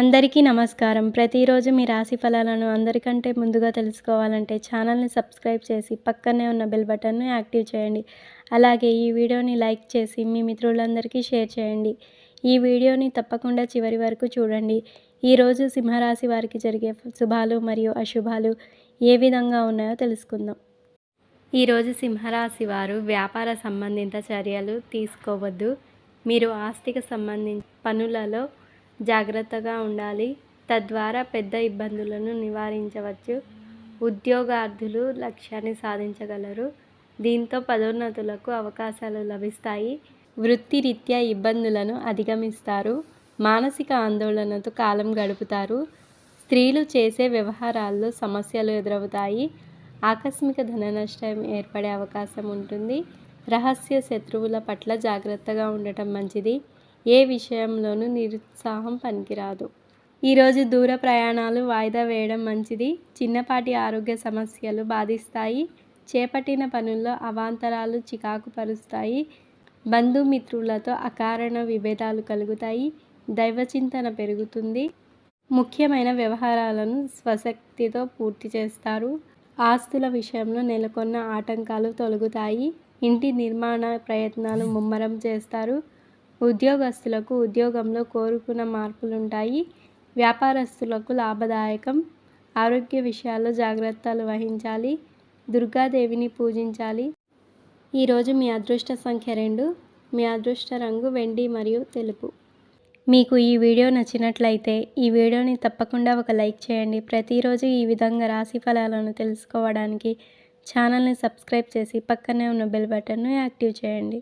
అందరికీ నమస్కారం. ప్రతిరోజు మీ రాశి ఫలాలను అందరికంటే ముందుగా తెలుసుకోవాలంటే ఛానల్ని సబ్స్క్రైబ్ చేసి పక్కనే ఉన్న బెల్ బటన్ను యాక్టివ్ చేయండి. అలాగే ఈ వీడియోని లైక్ చేసి మీ మిత్రులందరికీ షేర్ చేయండి. ఈ వీడియోని తప్పకుండా చివరి వరకు చూడండి. ఈరోజు సింహరాశి వారికి జరిగే శుభాలు మరియు అశుభాలు ఏ విధంగా ఉన్నాయో తెలుసుకుందాం. ఈరోజు సింహరాశి వారు వ్యాపార సంబంధిత చర్యలు తీసుకోవద్దు. మీరు ఆస్తిక సంబంధించిన పనులలో జాగ్రత్తగా ఉండాలి. తద్వారా పెద్ద ఇబ్బందులను నివారించవచ్చు. ఉద్యోగార్థులు లక్ష్యాన్ని సాధించగలరు. దీంతో పదోన్నతులకు అవకాశాలు లభిస్తాయి. వృత్తిరీత్యా ఇబ్బందులను అధిగమిస్తారు. మానసిక ఆందోళనతో కాలం గడుపుతారు. స్త్రీలు చేసే వ్యవహారాల్లో సమస్యలు ఎదురవుతాయి. ఆకస్మిక ధన నష్టం ఏర్పడే అవకాశం ఉంటుంది. రహస్య శత్రువుల పట్ల జాగ్రత్తగా ఉండటం మంచిది. ఏ విషయంలోనూ నిరుత్సాహం పనికిరాదు. ఈరోజు దూర ప్రయాణాలు వాయిదా వేయడం మంచిది. చిన్నపాటి ఆరోగ్య సమస్యలు బాధిస్తాయి. చేపట్టిన పనుల్లో అవాంతరాలు చికాకు పరుస్తాయి బంధుమిత్రులతో అకారణ విభేదాలు కలుగుతాయి. దైవచింతన పెరుగుతుంది. ముఖ్యమైన వ్యవహారాలను స్వశక్తితో పూర్తి చేస్తారు. ఆస్తుల విషయంలో నెలకొన్న ఆటంకాలు తొలగుతాయి. ఇంటి నిర్మాణ ప్రయత్నాలు ముమ్మరం చేస్తారు. ఉద్యోగస్తులకు ఉద్యోగంలో కోరుకున్న మార్పులుంటాయి. వ్యాపారస్తులకు లాభదాయకం ఆరోగ్య విషయాల్లో జాగ్రత్తలు వహించాలి దుర్గాదేవిని పూజించాలి. ఈరోజు మీ అదృష్ట సంఖ్య రెండు మీ అదృష్ట రంగు వెండి మరియు తెలుపు. మీకు ఈ వీడియో నచ్చినట్లయితే ఈ వీడియోని తప్పకుండా ఒక లైక్ చేయండి. ప్రతిరోజు ఈ విధంగా రాశి ఫలాలను తెలుసుకోవడానికి ఛానల్ని సబ్స్క్రైబ్ చేసి పక్కనే ఉన్న బెల్ బటన్ను యాక్టివ్ చేయండి.